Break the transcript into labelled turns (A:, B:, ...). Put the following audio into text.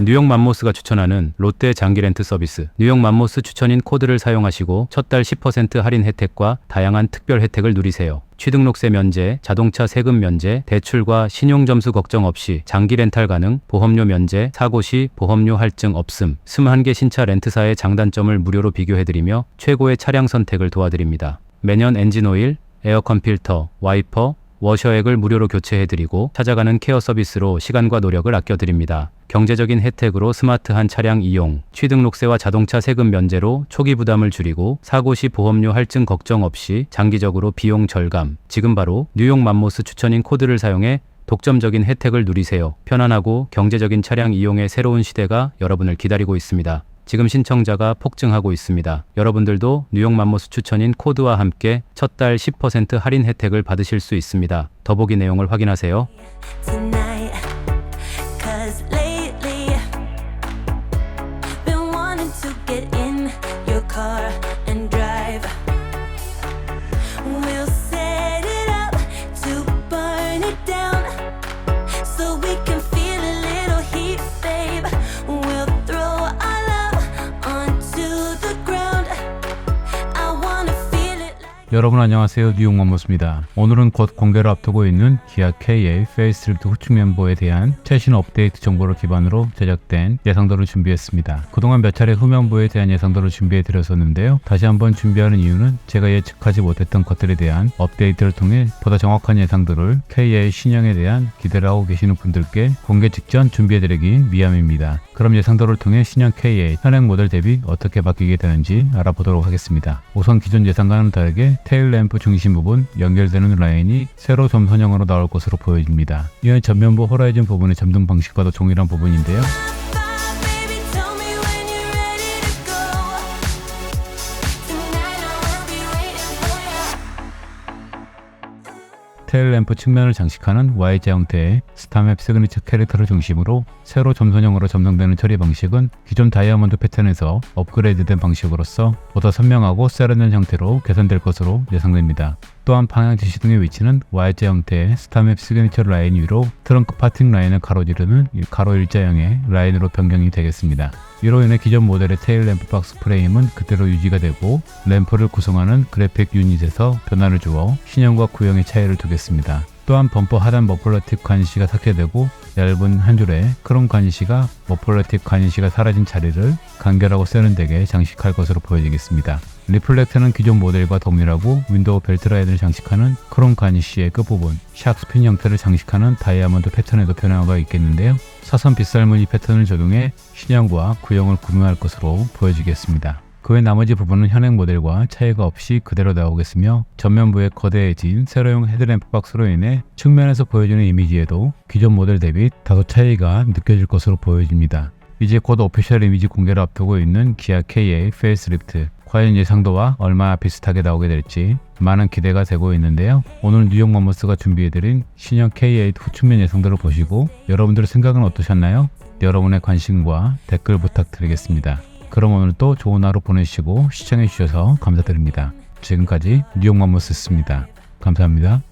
A: 뉴욕 맘모스가 추천하는 롯데 장기 렌트 서비스. 뉴욕 맘모스 추천인 코드를 사용하시고 첫 달 10% 할인 혜택과 다양한 특별 혜택을 누리세요. 취등록세 면제, 자동차 세금 면제, 대출과 신용 점수 걱정 없이 장기 렌탈 가능, 보험료 면제, 사고 시 보험료 할증 없음, 21개 신차 렌트사의 장단점을 무료로 비교해드리며 최고의 차량 선택을 도와드립니다. 매년 엔진 오일, 에어컨 필터, 와이퍼, 워셔액을 무료로 교체해드리고 찾아가는 케어 서비스로 시간과 노력을 아껴드립니다. 경제적인 혜택으로 스마트한 차량 이용, 취등록세와 자동차 세금 면제로 초기 부담을 줄이고 사고 시 보험료 할증 걱정 없이 장기적으로 비용 절감. 지금 바로 뉴욕 맘모스 추천인 코드를 사용해 독점적인 혜택을 누리세요. 편안하고 경제적인 차량 이용의 새로운 시대가 여러분을 기다리고 있습니다. 지금 신청자가 폭증하고 있습니다. 여러분들도 뉴욕 맘모스 추천인 코드와 함께 첫 달 10% 할인 혜택을 받으실 수 있습니다. 더보기 내용을 확인하세요.
B: 여러분 안녕하세요 뉴욕 맘모스입니다. 오늘은 곧 공개를 앞두고 있는 기아 K의 페이스리프트 후축 멤버에 대한 최신 업데이트 정보를 기반으로 제작된 예상도를 준비했습니다. 그동안 몇 차례 후면부에 대한 예상도를 준비해 드렸었는데요. 다시 한번 준비하는 이유는 제가 예측하지 못했던 것들에 대한 업데이트를 통해 보다 정확한 예상도를 K의 신형에 대한 기대를 하고 계시는 분들께 공개 직전 준비해 드리기 위함입니다. 그럼 예상도를 통해 신형 K의 현행 모델 대비 어떻게 바뀌게 되는지 알아보도록 하겠습니다. 우선 기존 예상과는 다르게 테일 램프 중심 부분 연결되는 라인이 세로 점선형으로 나올 것으로 보여집니다. 이는 전면부 호라이즌 부분의 점등 방식과도 동일한 부분인데요. 테일 램프 측면을 장식하는 Y자 형태의 스타맵 시그니처 캐릭터를 중심으로 세로 점선형으로 점등되는 처리 방식은 기존 다이아몬드 패턴에서 업그레이드된 방식으로서 보다 선명하고 세련된 형태로 개선될 것으로 예상됩니다. 또한 방향 지시등의 위치는 Y자 형태의 스타맵 시그니처 라인 위로 트렁크 파팅 라인을 가로지르는 가로 일자형의 라인으로 변경이 되겠습니다. 이로 인해 기존 모델의 테일 램프 박스 프레임은 그대로 유지가 되고 램프를 구성하는 그래픽 유닛에서 변화를 주어 신형과 구형의 차이를 두겠습니다. 또한 범퍼 하단 머플러 팁 관시가 삭제되고 얇은 한 줄의 크롬 관시가 머플러 팁 관시가 사라진 자리를 간결하고 세련되게 장식할 것으로 보여지겠습니다. 리플렉터는 기존 모델과 동일하고 윈도우 벨트 라인을 장식하는 크롬 가니쉬의 끝부분, 샥 스핀 형태를 장식하는 다이아몬드 패턴에도 변화가 있겠는데요. 사선 빗살무늬 패턴을 적용해 신형과 구형을 구분할 것으로 보여지겠습니다. 그 외 나머지 부분은 현행 모델과 차이가 없이 그대로 나오겠으며 전면부에 거대해진 세로용 헤드램프 박스로 인해 측면에서 보여주는 이미지에도 기존 모델 대비 다소 차이가 느껴질 것으로 보여집니다. 이제 곧 오피셜 이미지 공개를 앞두고 있는 기아 K의 페이스리프트 과연 예상도와 얼마나 비슷하게 나오게 될지 많은 기대가 되고 있는데요. 오늘 뉴욕 머머스가 준비해드린 신형 K8 후측면 예상도를 보시고 여러분들의 생각은 어떠셨나요? 여러분의 관심과 댓글 부탁드리겠습니다. 그럼 오늘도 좋은 하루 보내시고 시청해주셔서 감사드립니다. 지금까지 뉴욕 머머스였습니다. 감사합니다.